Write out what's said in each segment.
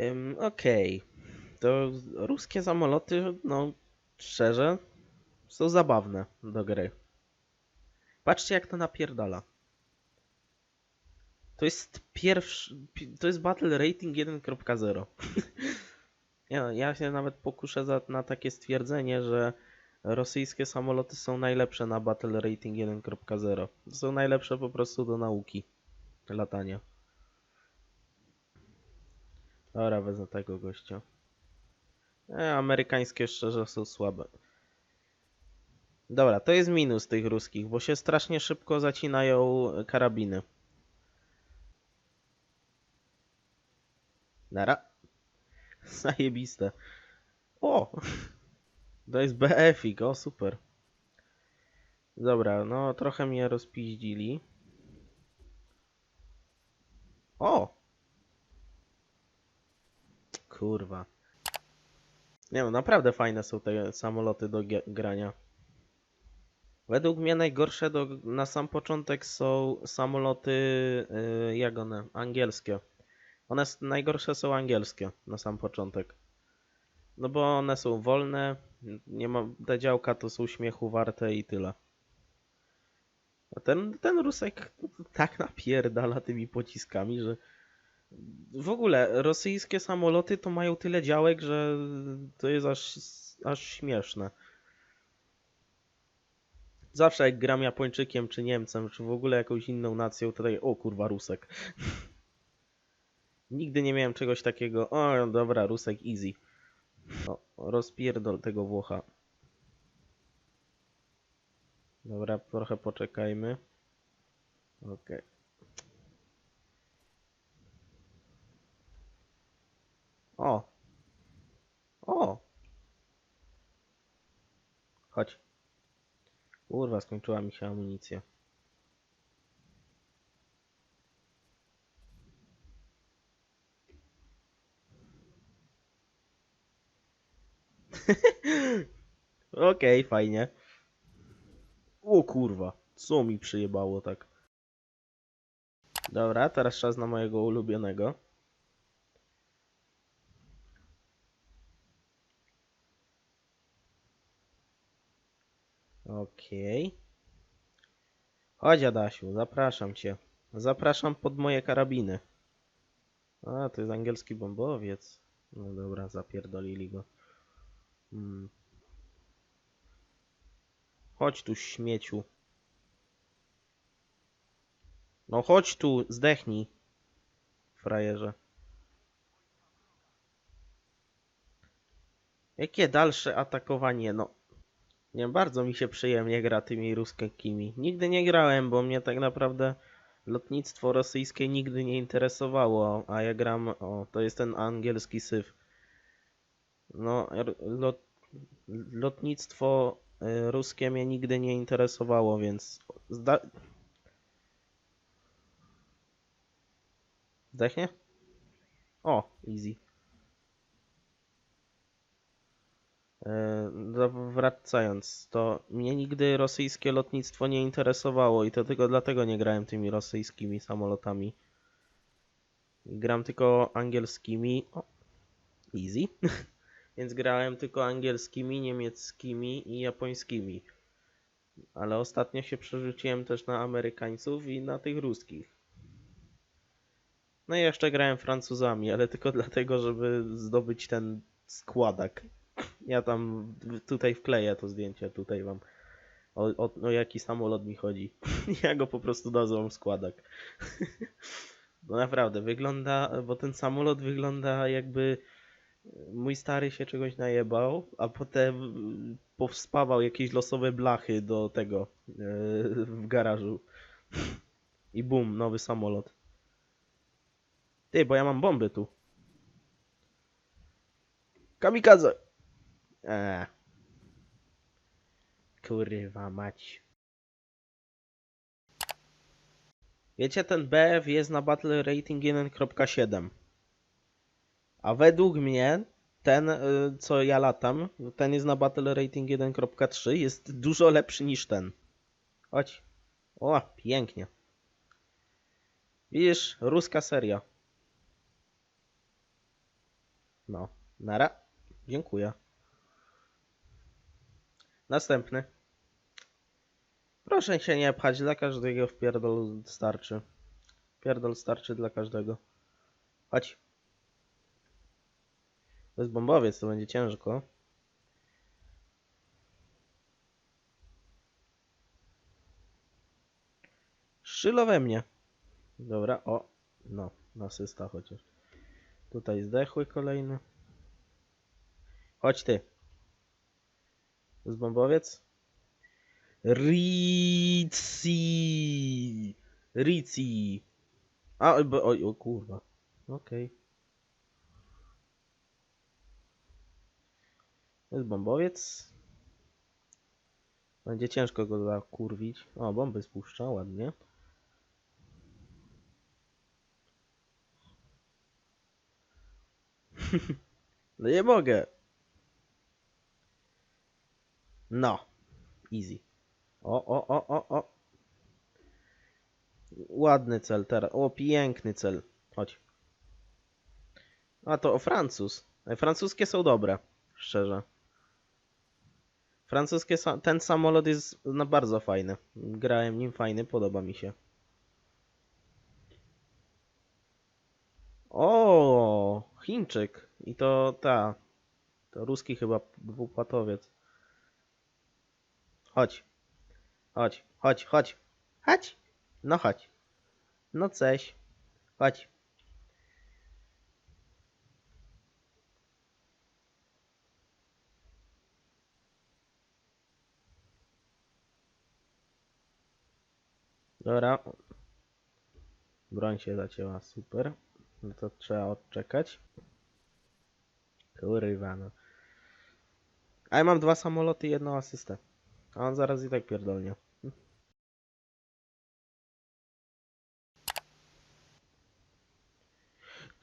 Ym, Okej. To ruskie samoloty, no szczerze, są zabawne do gry. Patrzcie jak to napierdala. To jest pierwszy, pi- to jest Battle Rating 1.0. ja, ja się nawet pokuszę za, na takie stwierdzenie, że rosyjskie samoloty są najlepsze na Battle Rating 1.0. Są najlepsze po prostu do nauki latania. Dobra, wezmę tego gościa. E, amerykańskie szczerze są słabe. Dobra, to jest minus tych ruskich, bo się strasznie szybko zacinają karabiny. Nara. Zajebiste. O! To jest BF-ik, o super. Dobra, no trochę mnie rozpiździli. O! Kurwa. Nie no, naprawdę fajne są te samoloty do grania. Według mnie najgorsze do, na sam początek są samoloty, yy, jak one, angielskie. One najgorsze są angielskie na sam początek. No bo one są wolne, nie ma, te działka to są śmiechu warte i tyle. A ten, ten Rusek tak napierdala tymi pociskami, że w ogóle rosyjskie samoloty to mają tyle działek, że to jest aż, aż śmieszne. Zawsze jak gram Japończykiem, czy Niemcem, czy w ogóle jakąś inną nacją, tutaj, o kurwa, Rusek. Nigdy nie miałem czegoś takiego, o dobra, Rusek, easy. O, rozpierdol tego Włocha. Dobra, trochę poczekajmy. Okej. O! O! Chodź. Kurwa, skończyła mi się amunicja. Okej, fajnie. O kurwa, co mi przyjebało tak. Dobra, teraz czas na mojego ulubionego. Okej. Chodź Adasiu, zapraszam cię. Zapraszam pod moje karabiny. A, to jest angielski bombowiec. No dobra, zapierdolili go. Hmm. Chodź tu, śmieciu. No chodź tu, zdechnij. Frajerze. Jakie dalsze atakowanie? No. Nie bardzo mi się przyjemnie gra tymi ruskimi. Nigdy nie grałem, bo mnie tak naprawdę lotnictwo rosyjskie nigdy nie interesowało, a ja gram, o, to jest ten angielski syf. No, lot, lotnictwo y, ruskie mnie nigdy nie interesowało, więc zda... Zdechnie? O, easy. E, do- Wracając, to mnie nigdy rosyjskie lotnictwo nie interesowało i to tylko dlatego nie grałem tymi rosyjskimi samolotami. Gram tylko angielskimi. O, easy. Więc grałem tylko angielskimi, niemieckimi i japońskimi. Ale ostatnio się przerzuciłem też na Amerykańców i na tych ruskich. No i jeszcze grałem Francuzami, ale tylko dlatego, żeby zdobyć ten składak. Ja tam tutaj wkleję to zdjęcie, tutaj wam o, o, o jaki samolot mi chodzi. Ja go po prostu nazywam składak. Bo naprawdę wygląda, bo ten samolot wygląda jakby mój stary się czegoś najebał, a potem powspawał jakieś losowe blachy do tego yy, w garażu. I bum, nowy samolot. Ty, bo ja mam bomby tu. Kamikaze! Eee. Kurwa mać. Wiecie, ten BF jest na Battle Rating 1.7. A według mnie ten, y, co ja latam, ten jest na Battle Rating 1.3, jest dużo lepszy niż ten. Chodź. O, pięknie. Widzisz, ruska seria. No, nara. Dziękuję. Następny. Proszę się nie pchać, dla każdego w pierdol starczy. Pierdol starczy dla każdego. Chodź. To jest bombowiec, to będzie ciężko. Szylo we mnie. Dobra, o. No, nasysta chociaż. Tutaj zdechły kolejny. Chodź ty. Jest bombowiec? Rici. Rici. A, oj, o kurwa. Okej. To jest bombowiec. Będzie ciężko go zakurwić. O, bomby spuszcza, ładnie. No nie mogę. No. Easy. O, o, o, o, o. Ładny cel teraz. O, piękny cel. Chodź. A to o Francuz. Francuskie są dobre. Szczerze. Francuskie, ten samolot jest no, bardzo fajny. Grałem nim fajny, podoba mi się. O, Chińczyk. I to ta. To ruski chyba dwupłatowiec. Chodź. Chodź, chodź, chodź. Chodź. No chodź. No cześć. Chodź. Dobra. Broń się zacięła, super. No to trzeba odczekać. Kurwa no. A ja mam dwa samoloty i jedną asystę. A on zaraz i tak pierdolnie.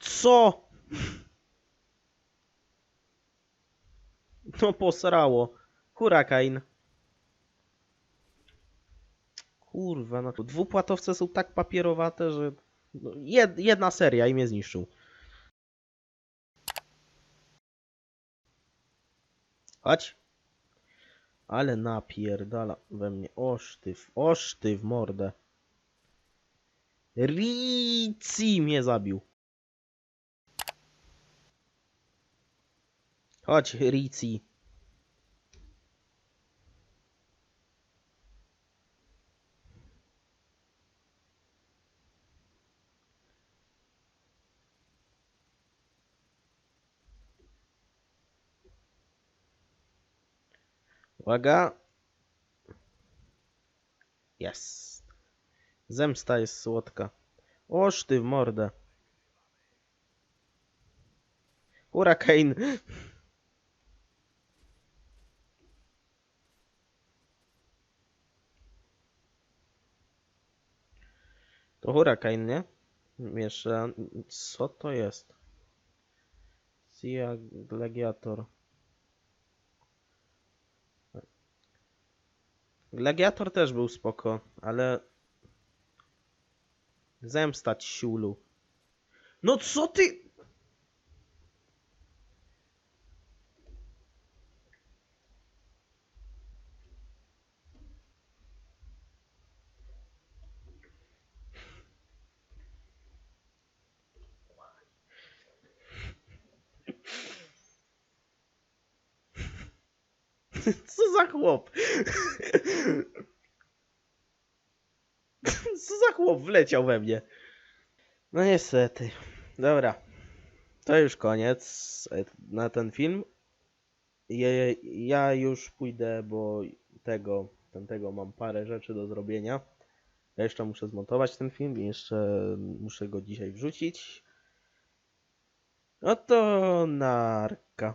Co? No posrało. Hurricane. Kurwa, no dwupłatowce są tak papierowate, że no, jed, jedna seria i mnie zniszczył. Chodź. Ale napierdala we mnie. Oż ty, w- oż ty w mordę. Rici mnie zabił. Chodź, Rici. Uwaga. Jest. Zemsta jest słodka. Oż ty w mordę. Hurricane. To hurakan, nie? Jeszcze, co to jest? Sia Gladiator. Gladiator też był spoko, ale... Zemsta siulu. No co ty... Co za chłop? Co za chłop wleciał we mnie? No niestety. Dobra. To już koniec e, na ten film. Ja już pójdę, bo tego, tamtego mam parę rzeczy do zrobienia. Ja jeszcze muszę zmontować ten film i jeszcze muszę go dzisiaj wrzucić. No to narka.